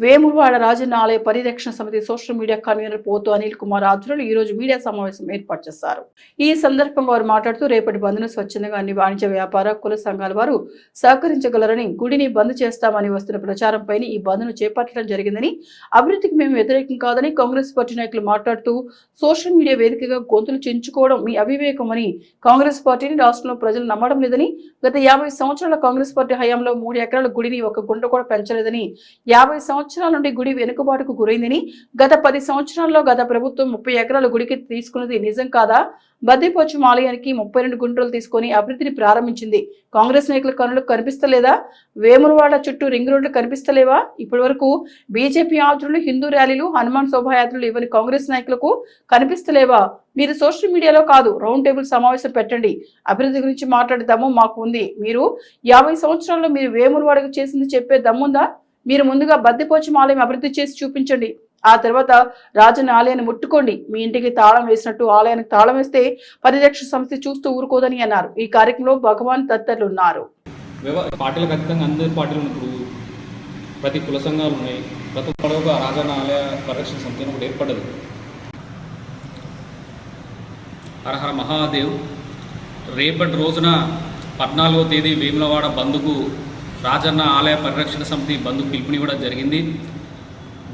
వేములవాడ రాజన్న ఆలయ పరిరక్షణ సమితి సోషల్ మీడియా కన్వీనర్ పోతు అనిల్ కుమార్ ఆధ్వర్యంలో ఈ రోజు మీడియా సమావేశం ఏర్పాటు చేశారు. ఈ సందర్భంగా వారు మాట్లాడుతూ రేపటి బంద్ను స్వచ్ఛందంగా అన్ని వాణిజ్య వ్యాపార కుల సంఘాల వారు సహకరించగలరని గుడిని బంద్ చేస్తామని వస్తున్న ప్రచారంపై ఈ బంద్ను చేపట్టడం జరిగిందని అభివృద్ధికి మేము వ్యతిరేకం కాదని కాంగ్రెస్ పార్టీ నాయకులు మాట్లాడుతూ సోషల్ మీడియా వేదికగా గొంతులు చెంచుకోవడం మీ అవివేకమని కాంగ్రెస్ పార్టీని రాష్ట్రంలో ప్రజలు నమ్మడం లేదని గత యాభై సంవత్సరాల కాంగ్రెస్ పార్టీ హయాంలో మూడు ఎకరాల గుడిని ఒక గుంట కూడా పెంచలేదని యాభై సంవత్సరాల సంవత్సరాల నుండి గుడి వెనుకబాటుకు గురైందని గత పది సంవత్సరాల్లో గత ప్రభుత్వం ముప్పై ఎకరాల గుడికి తీసుకున్నది నిజం కాదా? బద్దీపోచం ఆలయానికి ముప్పై రెండు గుంటలు తీసుకొని అభివృద్ధిని ప్రారంభించింది కాంగ్రెస్ నాయకుల కనులకు కనిపిస్తలేదా? వేములవాడ చుట్టూ రింగ్ రోడ్లు కనిపిస్తలేవా? ఇప్పటి వరకు బీజేపీ యాత్రలు హిందూ ర్యాలీలు హనుమాన్ శోభాయాత్రలు ఇవన్నీ కాంగ్రెస్ నాయకులకు కనిపిస్తలేవా? మీరు సోషల్ మీడియాలో కాదు రౌండ్ టేబుల్ సమావేశం పెట్టండి. అభివృద్ధి గురించి మాట్లాడే దమ్ము మాకు ఉంది. మీరు యాభై సంవత్సరాల్లో మీరు వేములవాడకు చేసింది చెప్పే దమ్ముందా? మీరు ముందుగా బద్దిపోచం ఆలయం అభివృద్ధి చేసి చూపించండి. ఆ తర్వాత రాజుని ఆలయాన్ని ముట్టుకోండి. మీ ఇంటికి తాళం వేసినట్టు ఆలయానికి తాళం వేస్తే పరిరక్షణ సంస్థ చూస్తూ ఊరుకోదని అన్నారు. ఈ కార్యక్రమంలో భగవాన్ తదితరులు ఉన్నారు. పార్టీలు ఖచ్చితంగా అందరి పార్టీలు ఇప్పుడు ప్రతి కుల సంఘాలు ఉన్నాయి. ప్రతి ఒక్కరు ఒక రాజన్న ఆలయ పరిరక్షణ సమితి అని ఒకటి ఏర్పడ్డది. హరహర మహాదేవ్ రేపటి రోజున పద్నాలుగో తేదీ వేములవాడ బంధుకు రాజన్న ఆలయ పరిరక్షణ సమితి బంధు పిలుపునివ్వడం జరిగింది.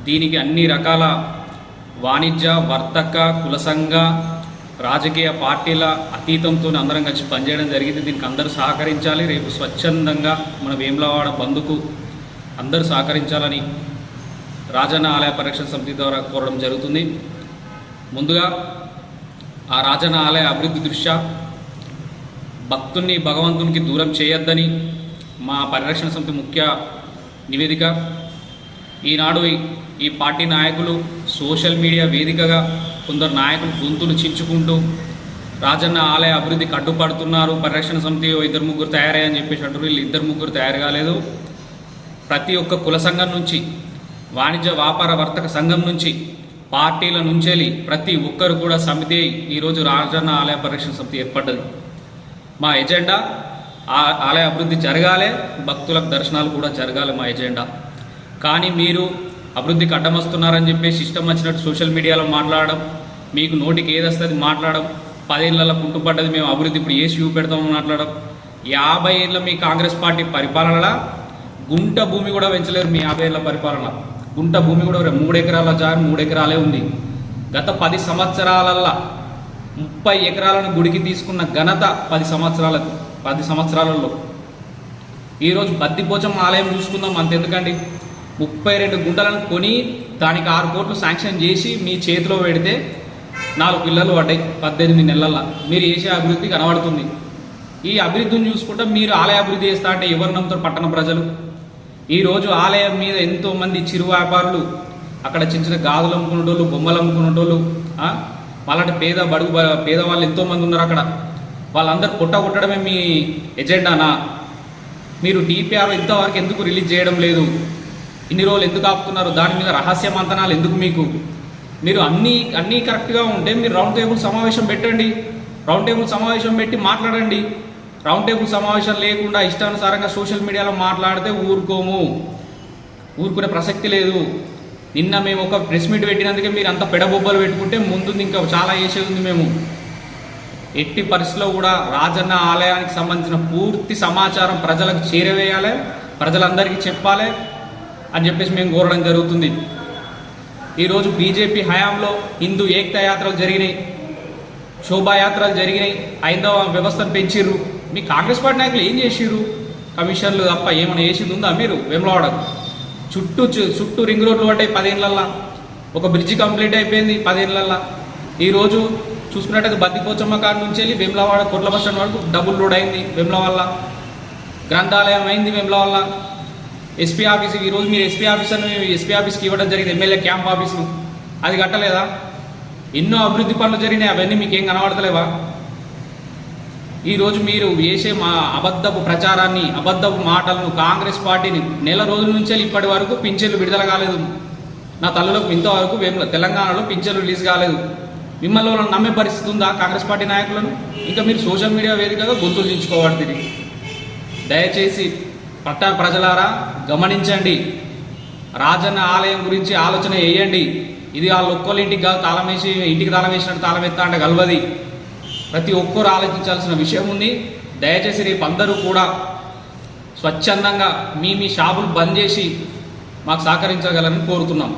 దీనికి అన్ని రకాల వాణిజ్య వర్తక కుల సంఘ రాజకీయ పార్టీల అతీతంతో అందరం కలిసి పనిచేయడం జరిగింది. దీనికి అందరూ సహకరించాలి. రేపు స్వచ్ఛందంగా మన వేములవాడ బంధుకు అందరూ సహకరించాలని రాజన్న ఆలయ పరిరక్షణ సమితి ద్వారా కోరడం జరుగుతుంది. ముందుగా ఆ రాజన్న ఆలయ అభివృద్ధి దృష్ట్యా భక్తుల్ని భగవంతునికి దూరం చేయొద్దని మా పరిరక్షణ సమితి ముఖ్య నివేదిక. ఈనాడు ఈ- పార్టీ నాయకులు సోషల్ మీడియా వేదికగా కొందరు నాయకులు గొంతులు చించుకుంటూ రాజన్న ఆలయ అభివృద్ధికి అడ్డుపడుతున్నారు పరిరక్షణ సమితి ఇద్దరు ముగ్గురు తయారయ్యని చెప్పేసి అంటారు వీళ్ళు ఇద్దరు ముగ్గురు తయారు కాలేదు. ప్రతి ఒక్క కుల సంఘం నుంచి వాణిజ్య వ్యాపార వర్తక సంఘం నుంచి పార్టీల నుంచేలి ప్రతి ఒక్కరు కూడా సమితి ఈరోజు రాజన్న ఆలయ పరిరక్షణ సమితి ఏర్పడ్డది. మా ఎజెండా ఆలయ అభివృద్ధి జరగాలి భక్తులకు దర్శనాలు కూడా జరగాలి మా ఎజెండా. కానీ మీరు అభివృద్ధికి అడ్డమస్తున్నారని చెప్పేసి ఇష్టం వచ్చినట్టు సోషల్ మీడియాలో మాట్లాడడం మీకు నోటికి ఏది వస్తుంది మాట్లాడడం పదేళ్ళలో పుట్టుపడ్డది మేము అభివృద్ధి ఇప్పుడు ఏ షూ పెడతామని మాట్లాడడం. యాభై ఏళ్ళ మీ కాంగ్రెస్ పార్టీ పరిపాలనలా? గుంట భూమి కూడా పెంచలేరు మీ యాభై ఏళ్ళ పరిపాలన. గుంట భూమి కూడా మూడు ఎకరాల జారు మూడు ఎకరాలే ఉంది. గత పది సంవత్సరాలల్లా ముప్పై ఎకరాలను గుడికి తీసుకున్న ఘనత పది సంవత్సరాలకు. పది సంవత్సరాలలో. ఈరోజు బద్దిపోచం ఆలయం చూసుకుందాం అంతెందుకండి ముప్పై రెండు గుంటలను కొని దానికి ఆరు కోట్లు శాంక్షన్ చేసి మీ చేతిలో పెడితే నాలుగు పిల్లలు పడ్డాయి పద్దెనిమిది నెలల్లో మీరు చేసే అభివృద్ధి కనబడుతుంది. ఈ అభివృద్ధిని చూసుకుంటే మీరు ఆలయ అభివృద్ధి చేస్తా అంటే ఎవరు నమ్ముతారు పట్టణ ప్రజలు? ఈరోజు ఆలయం మీద ఎంతోమంది చిరు వ్యాపారులు అక్కడ చిన్న చిన్న గాజులు అమ్ముకునేటోళ్ళు బొమ్మలు అమ్ముకునేటోళ్ళు ఆ, అలాంటి పేద బడుగు పేదవాళ్ళు ఎంతోమంది ఉన్నారు అక్కడ. వాళ్ళందరూ పుట్ట కొట్టడమే మీ ఎజెండానా? మీరు డిపిఆర్ ఇంతవరకు ఎందుకు రిలీజ్ చేయడం లేదు? ఇన్ని రోజులు ఎందుకు ఆపుతున్నారు? దాని మీద రహస్య మంతనాలు ఎందుకు మీకు? మీరు అన్నీ అన్నీ కరెక్ట్గా ఉంటే మీరు రౌండ్ టేబుల్ సమావేశం పెట్టండి. రౌండ్ టేబుల్ సమావేశం పెట్టి మాట్లాడండి. రౌండ్ టేబుల్ సమావేశం లేకుండా ఇష్టానుసారంగా సోషల్ మీడియాలో మాట్లాడితే ఊరుకోము. ఊరుకునే ప్రసక్తి లేదు. నిన్న మేము ఒక ప్రెస్ మీట్ పెట్టినందుకే మీరు అంత పెడబొబ్బలు పెట్టుకుంటే ముందు ఇంకా చాలా చేసేది ఉంది మేము. ఎట్టి పరిస్థితిలో కూడా రాజన్న ఆలయానికి సంబంధించిన పూర్తి సమాచారం ప్రజలకు చేరవేయాలి ప్రజలందరికీ చెప్పాలి అని చెప్పేసి మేము కోరడం జరుగుతుంది. ఈరోజు బీజేపీ హయాంలో హిందూ ఏకతా యాత్రలు జరిగినాయి శోభాయాత్రలు జరిగినాయి హైందవ వ్యవస్థను పెంచిర్రు. మీ కాంగ్రెస్ పార్టీ నాయకులు ఏం చేసిర్రు? కమిషన్లు తప్ప ఏమైనా చేసింది ఉందా మీరు? వెమలవాడకు చుట్టూ చు- చుట్టూ రింగ్ రోడ్లు పడ్డాయి పదేళ్ళల్లా ఒక బ్రిడ్జి కంప్లీట్ అయిపోయింది పదేళ్ళల్లా ఈరోజు చూసుకున్నట్టుగా బద్దిపోచమ్మ కాడ నుంచి వెళ్ళి వెమ్లవాడ కోట్ల బస్ స్టాండ్ వరకు డబుల్ రోడ్ అయింది వెమ్ల వల్ల గ్రంథాలయం అయింది వెమ్ల వల్ల ఎస్పీ ఆఫీస్ ఈరోజు మీరు ఎస్పీ ఆఫీస్ ఎస్పీ ఆఫీస్కి ఇవ్వడం జరిగింది ఎమ్మెల్యే క్యాంప్ ఆఫీసు అది కట్టలేదా? ఎన్నో అభివృద్ధి పనులు జరిగినాయి అవన్నీ మీకు ఏం కనబడతలేవా ఈరోజు మీరు వేసే మా అబద్ధపు ప్రచారాన్ని అబద్ధపు మాటలను కాంగ్రెస్ పార్టీని నెల రోజుల నుంచే ఇప్పటి వరకు పింఛన్లు విడుదల కాలేదు. నా తల్లులకు ఇంతవరకు తెలంగాణలో పింఛన్లు రిలీజ్ కాలేదు. మిమ్మల్ని నమ్మే పరిస్థితి ఉందా కాంగ్రెస్ పార్టీ నాయకులను? ఇంకా మీరు సోషల్ మీడియా వేదికగా గొంతులు దించుకోబడుతుంది దయచేసి పట్టణ ప్రజలారా గమనించండి. రాజన్న ఆలయం గురించి ఆలోచన వేయండి. ఇది వాళ్ళ ఒక్కళ్ళ ఇంటికి కాదు తాళం వేసి ఇంటికి తాళం వేసినట్టు తాళం ఎత్తా అంటే గలవది ప్రతి ఒక్కరు ఆలోచించాల్సిన విషయం ఉంది. దయచేసి రేపు అందరూ కూడా స్వచ్ఛందంగా మీ మీ షాపులు బంద్ చేసి మాకు సహకరించగలరని కోరుతున్నాం.